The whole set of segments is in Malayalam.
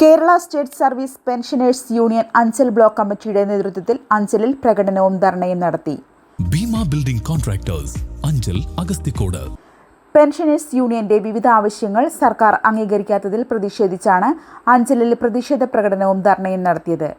Kerala state service pensioners union Anchal block കമ്മിറ്റിയുടെ നേതൃത്വത്തിൽ അഞ്ചലിൽ പ്രകടനവും ധർണയും നടത്തി. Bheema building contractors Anchal Agasthikode pensioners യൂണിയന്റെ വിവിധ ആവശ്യങ്ങൾ സർക്കാർ അംഗീകരിക്കാത്തതിൽ പ്രതിഷേധിച്ചാണ് അഞ്ചലിൽ പ്രതിഷേധ പ്രകടനവും ധർണയും നടത്തിയത്.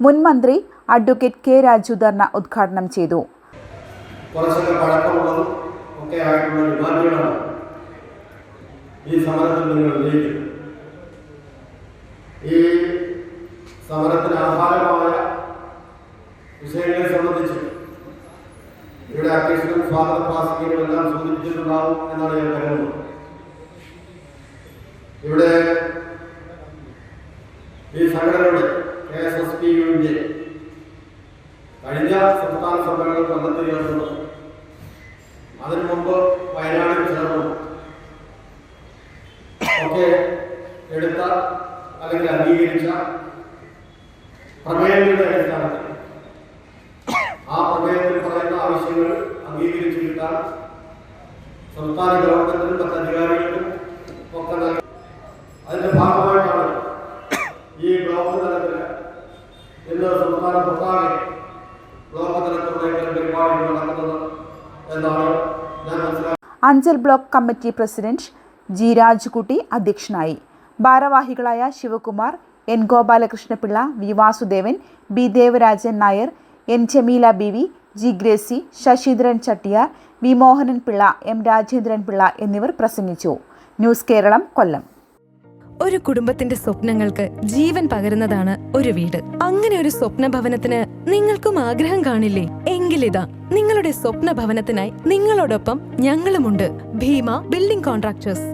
മുൻ മന്ത്രി അഡ്വക്കേറ്റ് കെ രാജു ധർണ ഉദ്ഘാടനം ചെയ്തു. ഈ സമരത്തിൽ നിങ്ങൾ ഉന്നയിക്കുന്നത് ഈ സമരത്തിന് ആധാരമായ വിഷയങ്ങളെ സംബന്ധിച്ച് ഇവിടെ അധ്യക്ഷനും സ്വാഗത പ്രാസിക്കും എല്ലാം സൂചിപ്പിച്ചിട്ടുണ്ടാവും എന്നാണ് ഞാൻ കരുതുന്നത്. ഇവിടെ ഈ സംഘടനയുടെ കെ എസ് എസ് പി യുവിന്റെ കഴിഞ്ഞ സംസ്ഥാന സമ്മേളനം കൊല്ലത്ത് അതിനു മുമ്പ് അംഗീകരിച്ച പ്രമേയങ്ങളുടെ അടിസ്ഥാനത്തിൽ. ആ പ്രമേയത്തിൽ പറയുന്ന ആവശ്യങ്ങൾ അംഗീകരിച്ചു കിട്ടാൻ സംസ്ഥാന ഗവൺമെന്റിനും മറ്റ് അധികാരികൾക്കും ഒക്കെ അതിന്റെ ഭാഗമായിട്ടാണ് ഈ ബ്ലോക്ക് തലത്തിൽ ഇന്ന് സംസ്ഥാനത്തൊട്ടാകെ ബ്ലോക്ക് തലത്തിലുള്ള പരിപാടികൾ നടക്കുന്നത് എന്നാണ് ഞാൻ മനസ്സിലാക്കുന്നത്. Anchal block committee president G Rajkutty അധ്യക്ഷനായി. ഭാരവാഹികളായ Sivakumar N Gopalakrishnapillai V Vasudevan B Devarajan Nair N Jameela B V G Gracy Sasheendran Chattiyar V Mohanan Pillai M Rajendran Pillai എന്നിവർ പ്രസംഗിച്ചു. ന്യൂസ് കേരളം കൊല്ലം. ഒരു കുടുംബത്തിന്റെ സ്വപ്നങ്ങൾക്ക് ജീവൻ പകരുന്നതാണ് ഒരു വീട്. അങ്ങനെ ഒരു സ്വപ്ന ഭവനത്തിന് നിങ്ങൾക്കും ആഗ്രഹം കാണില്ലേ? എങ്കിലിതാ നിങ്ങളുടെ സ്വപ്ന ഭവനത്തിനായി നിങ്ങളോടൊപ്പം ഞങ്ങളുമുണ്ട്. Bheema building contractors.